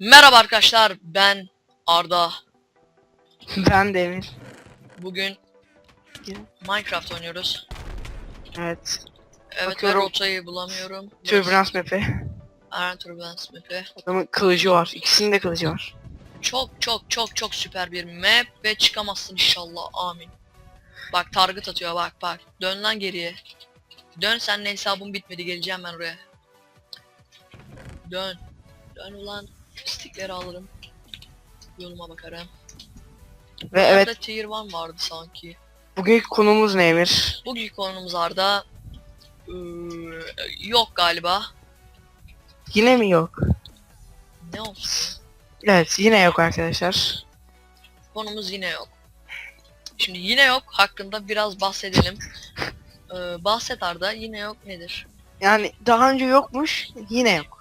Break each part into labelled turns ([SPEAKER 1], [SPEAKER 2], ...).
[SPEAKER 1] Merhaba arkadaşlar ben Arda.
[SPEAKER 2] Ben de Emir.
[SPEAKER 1] Bugün Minecraft oynuyoruz.
[SPEAKER 2] Evet.
[SPEAKER 1] Evet
[SPEAKER 2] Bakıyorum.
[SPEAKER 1] ben rotayı bulamıyorum.
[SPEAKER 2] Turbulence map'i.
[SPEAKER 1] Iron Turbulence map'i.
[SPEAKER 2] Adamın kılıcı var. İkisinin de kılıcı var.
[SPEAKER 1] Çok çok çok çok süper bir map ve çıkamazsın inşallah amin. Bak target atıyor bak bak. Dön lan geriye. Dön seninle hesabım bitmedi geleceğim ben oraya. Dön. Dön ulan. Stikleri alırım. Yoluma bakarım.
[SPEAKER 2] Ve evet
[SPEAKER 1] Nerede tier 1 vardı sanki.
[SPEAKER 2] bugünkü konumuz ne Emir?
[SPEAKER 1] Bugünkü konumuz Arda. Ee, yok galiba.
[SPEAKER 2] Yine mi yok?
[SPEAKER 1] Ne olsun?
[SPEAKER 2] Evet yine yok arkadaşlar.
[SPEAKER 1] Konumuz yine yok. Şimdi yine yok hakkında biraz bahsedelim. Ee, bahset Arda yine yok nedir?
[SPEAKER 2] Yani daha önce yokmuş yine yok.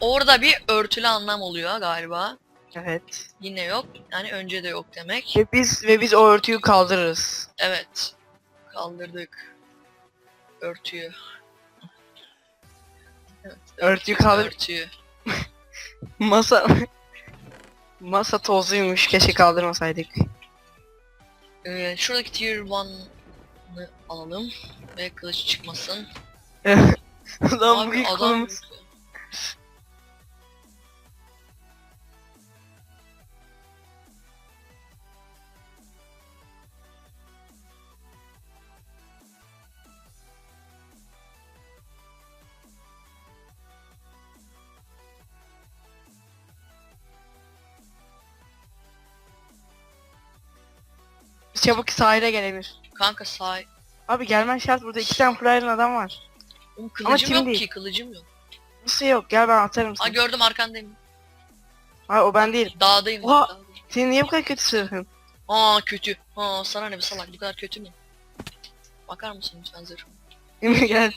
[SPEAKER 1] Orada bir örtülü anlam oluyor galiba.
[SPEAKER 2] Evet.
[SPEAKER 1] Yine yok. Yani önce de yok demek.
[SPEAKER 2] Ve biz ve biz o örtüyü kaldırırız.
[SPEAKER 1] Evet. Kaldırdık. Örtüyü. Evet,
[SPEAKER 2] Örtüyü kaldır.
[SPEAKER 1] Örtüyü.
[SPEAKER 2] Masa Masa tozluymuş. Keşke kaldırmasaydık.
[SPEAKER 1] Ee, şuradaki tier 1'ı alalım. Ve kılıç çıkmasın.
[SPEAKER 2] Lan
[SPEAKER 1] Abi
[SPEAKER 2] bugünkü
[SPEAKER 1] adam
[SPEAKER 2] konumuz çabuk sahile gel Emir.
[SPEAKER 1] Kanka sağ...
[SPEAKER 2] Abi gelmen şart burada iki tane Flyer'ın adam var.
[SPEAKER 1] Oğlum
[SPEAKER 2] Ama
[SPEAKER 1] kılıcım
[SPEAKER 2] tim
[SPEAKER 1] yok
[SPEAKER 2] değil.
[SPEAKER 1] ki kılıcım yok.
[SPEAKER 2] Nasıl yok gel ben atarım
[SPEAKER 1] Ha
[SPEAKER 2] sana.
[SPEAKER 1] gördüm arkandayım.
[SPEAKER 2] Hayır o ben değil.
[SPEAKER 1] Dağdayım.
[SPEAKER 2] Oha!
[SPEAKER 1] dağdayım.
[SPEAKER 2] Senin niye bu kadar kötü sırrın?
[SPEAKER 1] Aa kötü. Aa sana ne bir salak bu kadar kötü mü? Bakar mısın lütfen zırhım?
[SPEAKER 2] Emir gel.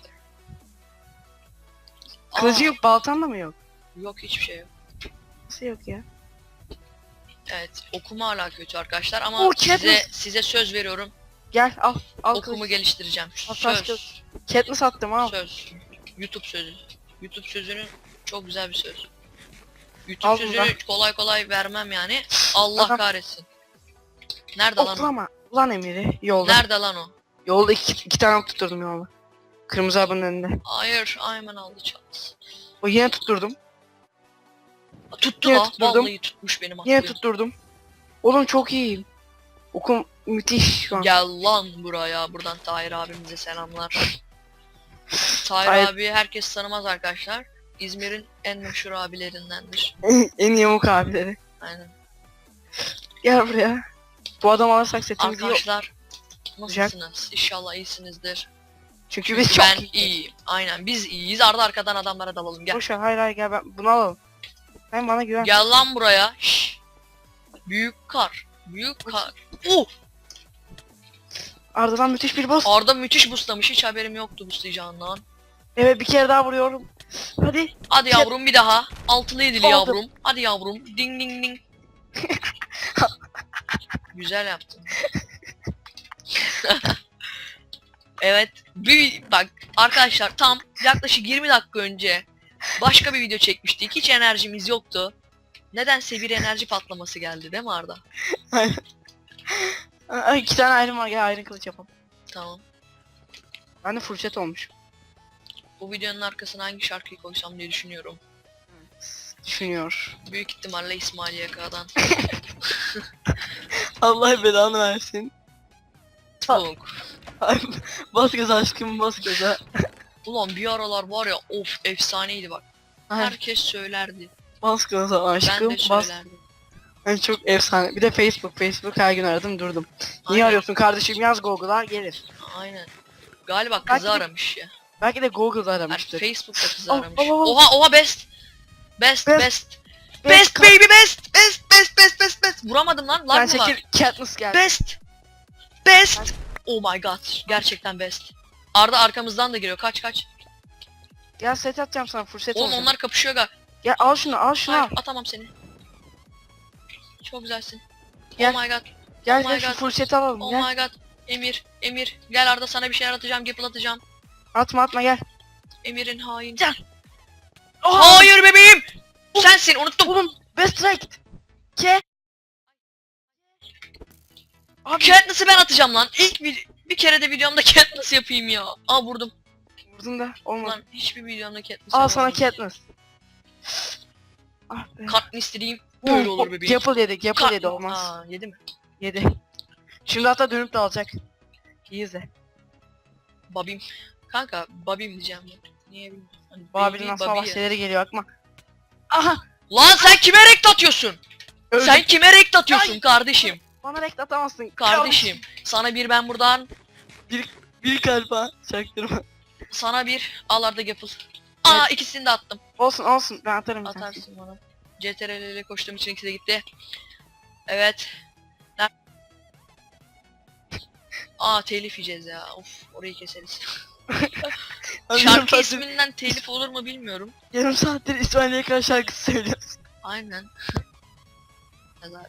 [SPEAKER 1] Aa,
[SPEAKER 2] Kılıcı yok baltan da mı yok?
[SPEAKER 1] Yok hiçbir şey yok.
[SPEAKER 2] Nasıl yok ya?
[SPEAKER 1] Evet okuma hala kötü arkadaşlar ama
[SPEAKER 2] Oo,
[SPEAKER 1] size size söz veriyorum.
[SPEAKER 2] Gel al. Al
[SPEAKER 1] Okumu
[SPEAKER 2] kılıcı.
[SPEAKER 1] geliştireceğim.
[SPEAKER 2] Al, taş
[SPEAKER 1] Söz.
[SPEAKER 2] kılıç. Katniss attım al.
[SPEAKER 1] Söz. YouTube sözü. YouTube sözünün çok güzel bir söz. YouTube
[SPEAKER 2] Al
[SPEAKER 1] sözünü
[SPEAKER 2] buradan.
[SPEAKER 1] kolay kolay vermem yani. Allah
[SPEAKER 2] Adam-
[SPEAKER 1] kahretsin. Nerede lan o?
[SPEAKER 2] Oklama. Ulan Emir'i yolda.
[SPEAKER 1] Nerede lan o?
[SPEAKER 2] Yolda iki, iki tane ok tutturdum yolda. Kırmızı arabanın önünde.
[SPEAKER 1] Hayır, Ayman aldı çantası.
[SPEAKER 2] O yine tutturdum.
[SPEAKER 1] Tuttu
[SPEAKER 2] Yine
[SPEAKER 1] la.
[SPEAKER 2] tutturdum.
[SPEAKER 1] Vallahi tutmuş benim
[SPEAKER 2] Yine
[SPEAKER 1] aklım.
[SPEAKER 2] tutturdum. Oğlum çok iyiyim. Okum müthiş şu an.
[SPEAKER 1] Gel lan buraya. Buradan Tahir abimize selamlar. Tahir
[SPEAKER 2] Tahir-
[SPEAKER 1] abi herkes tanımaz arkadaşlar. İzmir'in en meşhur abilerindendir.
[SPEAKER 2] en yamuk abileri.
[SPEAKER 1] Aynen.
[SPEAKER 2] Gel buraya. Bu adam alırsak setimiz iyi.
[SPEAKER 1] Arkadaşlar nasılsınız? İnşallah iyisinizdir.
[SPEAKER 2] Çünkü biz çok
[SPEAKER 1] ben
[SPEAKER 2] iyi.
[SPEAKER 1] iyiyim. Aynen biz iyiyiz. Arda arkadan adamlara dalalım. Gel.
[SPEAKER 2] Boş ver hayır hayır gel ben bunu alalım. Sen bana güven.
[SPEAKER 1] Gel lan buraya. Şşş. Büyük kar. Büyük kar. Oh!
[SPEAKER 2] Arda'dan müthiş bir boss.
[SPEAKER 1] Arda müthiş boostlamış. Hiç haberim yoktu boostlayacağından.
[SPEAKER 2] Evet bir kere daha vuruyorum. Hadi.
[SPEAKER 1] Hadi yavrum bir daha. Altılı yedili
[SPEAKER 2] Oldu.
[SPEAKER 1] yavrum. Hadi yavrum. Ding ding ding. Güzel yaptın. evet. Bir, bak arkadaşlar tam yaklaşık 20 dakika önce başka bir video çekmiştik. Hiç enerjimiz yoktu. Nedense bir enerji patlaması geldi değil mi Arda?
[SPEAKER 2] Ay, iki tane ayrım var gel ayrı kılıç yapalım.
[SPEAKER 1] Tamam.
[SPEAKER 2] Ben de fırçet olmuş.
[SPEAKER 1] Bu videonun arkasına hangi şarkıyı koysam diye düşünüyorum.
[SPEAKER 2] Düşünüyor.
[SPEAKER 1] Büyük ihtimalle İsmail Yaka'dan.
[SPEAKER 2] Allah belanı versin.
[SPEAKER 1] Çok.
[SPEAKER 2] Bas gaza aşkım bas gaza.
[SPEAKER 1] Ulan bir aralar var ya of efsaneydi bak.
[SPEAKER 2] Ay,
[SPEAKER 1] Herkes söylerdi.
[SPEAKER 2] bas
[SPEAKER 1] Ben
[SPEAKER 2] aşkım
[SPEAKER 1] de
[SPEAKER 2] bas.
[SPEAKER 1] söylerdim.
[SPEAKER 2] Ay, çok efsane. Bir de Facebook Facebook her gün aradım durdum. Niye
[SPEAKER 1] Aynen,
[SPEAKER 2] arıyorsun kardeşim yaz Google'a gelir.
[SPEAKER 1] Aynen. Galiba
[SPEAKER 2] Belki
[SPEAKER 1] kızı aramış ya.
[SPEAKER 2] Belki de Google'da
[SPEAKER 1] Hayır,
[SPEAKER 2] aramıştır.
[SPEAKER 1] Facebook'ta kızı
[SPEAKER 2] Oh,
[SPEAKER 1] aramış.
[SPEAKER 2] oh, oh.
[SPEAKER 1] Oha oha best. Best
[SPEAKER 2] Best.
[SPEAKER 1] best. Best,
[SPEAKER 2] Ka-
[SPEAKER 1] baby best. Best best best best best. Vuramadım lan. Lag mı var?
[SPEAKER 2] çekil Katniss geldi.
[SPEAKER 1] Best. Best. Oh my god. Gerçekten best. Arda arkamızdan da geliyor. Kaç kaç.
[SPEAKER 2] Gel set atacağım sana fırsat
[SPEAKER 1] Oğlum
[SPEAKER 2] olacak.
[SPEAKER 1] onlar kapışıyor ga.
[SPEAKER 2] Gel al şunu al şunu
[SPEAKER 1] Hayır atamam seni. Çok güzelsin.
[SPEAKER 2] Gel.
[SPEAKER 1] Oh my god.
[SPEAKER 2] Gel
[SPEAKER 1] oh
[SPEAKER 2] gel şu fırsatı alalım
[SPEAKER 1] Oh
[SPEAKER 2] gel.
[SPEAKER 1] my god. Emir. Emir. Gel Arda sana bir şeyler atacağım. Gapple atacağım.
[SPEAKER 2] Atma atma gel.
[SPEAKER 1] Emir'in hain.
[SPEAKER 2] Gel. Oha!
[SPEAKER 1] Hayır bebeğim. Sensin unuttum.
[SPEAKER 2] Oğlum best right. Ke. Abi
[SPEAKER 1] Katniss'ı ben atacağım lan. İlk bir, bir kere de videomda Katniss yapayım ya. Aa vurdum.
[SPEAKER 2] vurdun da olmadı.
[SPEAKER 1] Lan hiçbir videomda Katniss
[SPEAKER 2] Al sana. Katniss. Ah be.
[SPEAKER 1] Katniss dediğim böyle olur bebeğim.
[SPEAKER 2] Yapıl yedi, yapıl yedi olmaz.
[SPEAKER 1] Aa yedi mi?
[SPEAKER 2] Yedi. Şimdi hatta dönüp de alacak. İyi izle.
[SPEAKER 1] Babim. Kanka babim diyeceğim ben. Niye bilmiyorum. Hani
[SPEAKER 2] Babil'in
[SPEAKER 1] baby,
[SPEAKER 2] asla bahçeleri geliyor akma. Aha!
[SPEAKER 1] Lan sen kime renk atıyorsun?
[SPEAKER 2] Öldüm.
[SPEAKER 1] Sen kime renk atıyorsun
[SPEAKER 2] Ay!
[SPEAKER 1] kardeşim?
[SPEAKER 2] Bana renk atamazsın.
[SPEAKER 1] Kardeşim. Sana bir ben buradan.
[SPEAKER 2] Bir kalpa. Çaktırma.
[SPEAKER 1] Sana bir. Al Arda Gapple. Aa ikisini de attım.
[SPEAKER 2] Olsun olsun ben atarım bir tane.
[SPEAKER 1] Atarsın bana. CTRL ile koştuğum için ikisi de gitti. Evet. Ne- Aa telif yiyeceğiz ya. Of orayı keseriz.
[SPEAKER 2] Abi yarım
[SPEAKER 1] Şarkı
[SPEAKER 2] saattir,
[SPEAKER 1] isminden telif olur mu bilmiyorum.
[SPEAKER 2] yarım saattir İsmail Yakan şarkısı söylüyorsun.
[SPEAKER 1] Aynen. Yazar.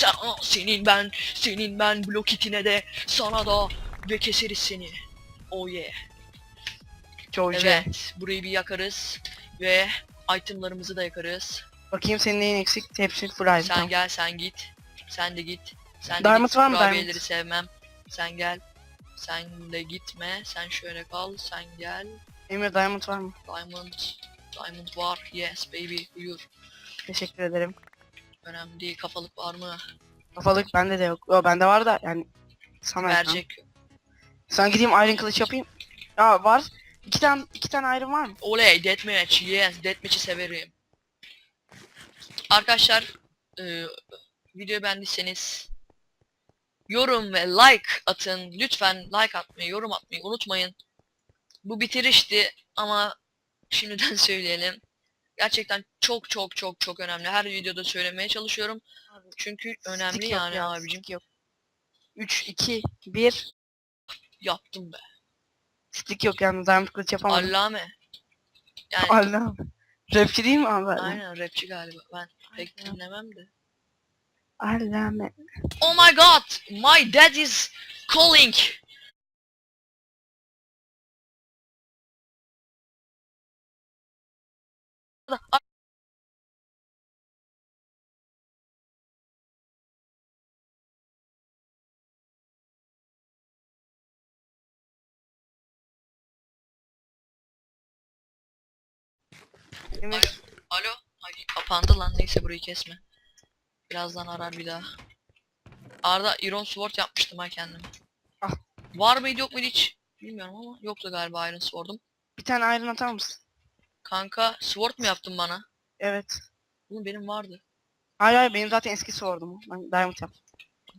[SPEAKER 1] Sen, senin ben, senin ben blok itine de sana da ve keseriz seni. Oh yeah.
[SPEAKER 2] Çoğu
[SPEAKER 1] Evet, burayı bir yakarız ve itemlarımızı da yakarız.
[SPEAKER 2] Bakayım senin neyin eksik? Hepsi full item.
[SPEAKER 1] Sen gel, sen git. Sen de git. Sen de
[SPEAKER 2] Diamond
[SPEAKER 1] git.
[SPEAKER 2] var mı, diamond?
[SPEAKER 1] sevmem. Sen gel. Sen de gitme. Sen şöyle kal. Sen gel.
[SPEAKER 2] Emir Diamond var mı?
[SPEAKER 1] Diamond. Diamond var. Yes baby. Buyur.
[SPEAKER 2] Teşekkür ederim.
[SPEAKER 1] Önemli değil. Kafalık var mı?
[SPEAKER 2] Kafalık bende de yok. Yo bende var da yani sana.
[SPEAKER 1] Verecek.
[SPEAKER 2] Sen gideyim Iron kılıç yapayım. Ya var. İki tane iki tane Iron var mı?
[SPEAKER 1] Oley deathmatch yes deathmatch'i severim. Arkadaşlar e, videoyu beğendiyseniz yorum ve like atın. Lütfen like atmayı, yorum atmayı unutmayın. Bu bitirişti ama şimdiden söyleyelim. Gerçekten çok çok çok çok önemli. Her videoda söylemeye çalışıyorum. Çünkü önemli
[SPEAKER 2] yok
[SPEAKER 1] yani
[SPEAKER 2] ya,
[SPEAKER 1] abicim.
[SPEAKER 2] yok. 3 2 1
[SPEAKER 1] Yaptım be.
[SPEAKER 2] Stick yok yani Diamond kılıç yapamadım.
[SPEAKER 1] Allame. Yani
[SPEAKER 2] Allah. Rapçi değil mi abi?
[SPEAKER 1] aynen rapçi galiba. Ben pek
[SPEAKER 2] Aynen.
[SPEAKER 1] dinlemem de.
[SPEAKER 2] Allame.
[SPEAKER 1] Oh my god, my dad is calling.
[SPEAKER 2] Emir.
[SPEAKER 1] Alo? Ay kapandı lan neyse burayı kesme. Birazdan arar bir daha. Arda Iron Sword yapmıştım ha kendim.
[SPEAKER 2] Ah.
[SPEAKER 1] Var mıydı yok muydu hiç? Bilmiyorum ama yoktu galiba Iron Sword'um.
[SPEAKER 2] Bir tane Iron atar mısın?
[SPEAKER 1] Kanka Sword mu yaptın bana?
[SPEAKER 2] Evet.
[SPEAKER 1] Oğlum benim vardı.
[SPEAKER 2] Hayır hayır benim zaten eski sordum. Ben Diamond yaptım.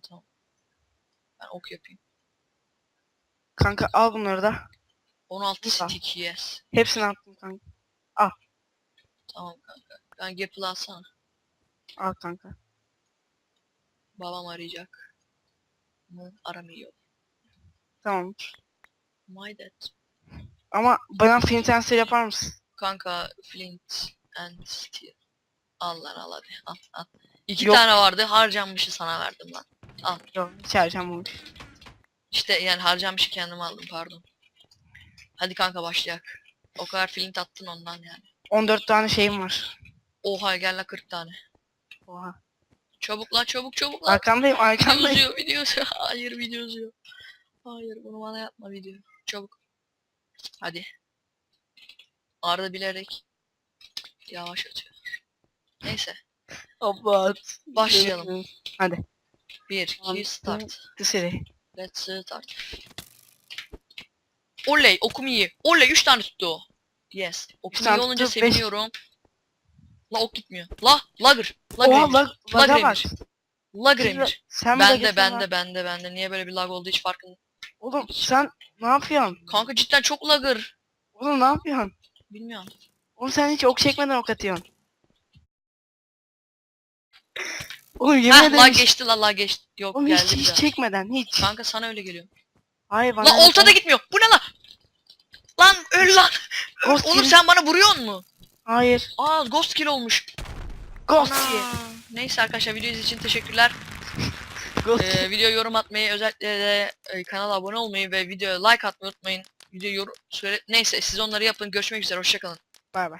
[SPEAKER 1] Tamam. Ben ok yapayım.
[SPEAKER 2] Kanka al bunları da.
[SPEAKER 1] 16
[SPEAKER 2] Lütfen.
[SPEAKER 1] stick yes.
[SPEAKER 2] Hepsini attım kanka.
[SPEAKER 1] Tamam kanka. Ben Gapple alsana.
[SPEAKER 2] Al kanka.
[SPEAKER 1] Babam arayacak. Mı? Aramıyor.
[SPEAKER 2] Tamam.
[SPEAKER 1] My dad.
[SPEAKER 2] Ama bana Steel yapar mısın?
[SPEAKER 1] Kanka Flint and Steel. Al lan al hadi. Al al. İki
[SPEAKER 2] Yok.
[SPEAKER 1] tane vardı harcanmışı sana verdim lan.
[SPEAKER 2] Yok hiç harcamam.
[SPEAKER 1] İşte yani harcanmışı kendim aldım pardon. Hadi kanka başlayak. O kadar flint attın ondan yani.
[SPEAKER 2] 14 tane şeyim var.
[SPEAKER 1] Oha gel la 40 tane.
[SPEAKER 2] Oha.
[SPEAKER 1] Çabuk lan çabuk çabuk lan.
[SPEAKER 2] Arkandayım
[SPEAKER 1] Video
[SPEAKER 2] arkandayım.
[SPEAKER 1] uzuyor video uzuyor. Hayır video uzuyor. Hayır bunu bana yapma video. Çabuk. Hadi. Arda bilerek yavaş atıyor. Neyse.
[SPEAKER 2] Abat.
[SPEAKER 1] Başlayalım.
[SPEAKER 2] Hadi.
[SPEAKER 1] 1,
[SPEAKER 2] Tamam.
[SPEAKER 1] 2, start.
[SPEAKER 2] Seri.
[SPEAKER 1] Let's start. Oley okum iyi. Oley 3 tane tuttu. Yes. Okum iyi olunca
[SPEAKER 2] beş.
[SPEAKER 1] seviniyorum. La ok gitmiyor. La lagır. Lagır
[SPEAKER 2] Oha lag,
[SPEAKER 1] Lagır. Emir. Lagır Emir.
[SPEAKER 2] Sen
[SPEAKER 1] Bende bende bende bende. Niye böyle bir lag oldu hiç farkında.
[SPEAKER 2] Oğlum sen ne yapıyorsun?
[SPEAKER 1] Kanka cidden çok lagır.
[SPEAKER 2] Oğlum ne yapıyorsun?
[SPEAKER 1] Bilmiyorum.
[SPEAKER 2] Oğlum sen hiç ok çekmeden ok atıyorsun. Oğlum yemin ederim hiç-
[SPEAKER 1] geçti la lag geçti. Yok
[SPEAKER 2] Oğlum
[SPEAKER 1] geldi
[SPEAKER 2] hiç,
[SPEAKER 1] bir
[SPEAKER 2] hiç
[SPEAKER 1] daha.
[SPEAKER 2] çekmeden hiç.
[SPEAKER 1] Kanka sana öyle geliyor.
[SPEAKER 2] Hayır bana.
[SPEAKER 1] Lan olta da gitmiyor. Bu ne lan? Lan öl lan.
[SPEAKER 2] Ghost
[SPEAKER 1] Oğlum
[SPEAKER 2] kill-
[SPEAKER 1] sen bana vuruyor mu?
[SPEAKER 2] Hayır.
[SPEAKER 1] Aa ghost kill olmuş.
[SPEAKER 2] Ghost
[SPEAKER 1] Ana.
[SPEAKER 2] kill.
[SPEAKER 1] Neyse arkadaşlar video izlediğiniz için teşekkürler.
[SPEAKER 2] Ghost
[SPEAKER 1] Ee, video yorum atmayı özellikle de e, kanala abone olmayı ve videoya like atmayı unutmayın. Video yorum söyle neyse siz onları yapın. Görüşmek üzere hoşçakalın.
[SPEAKER 2] Bay bay.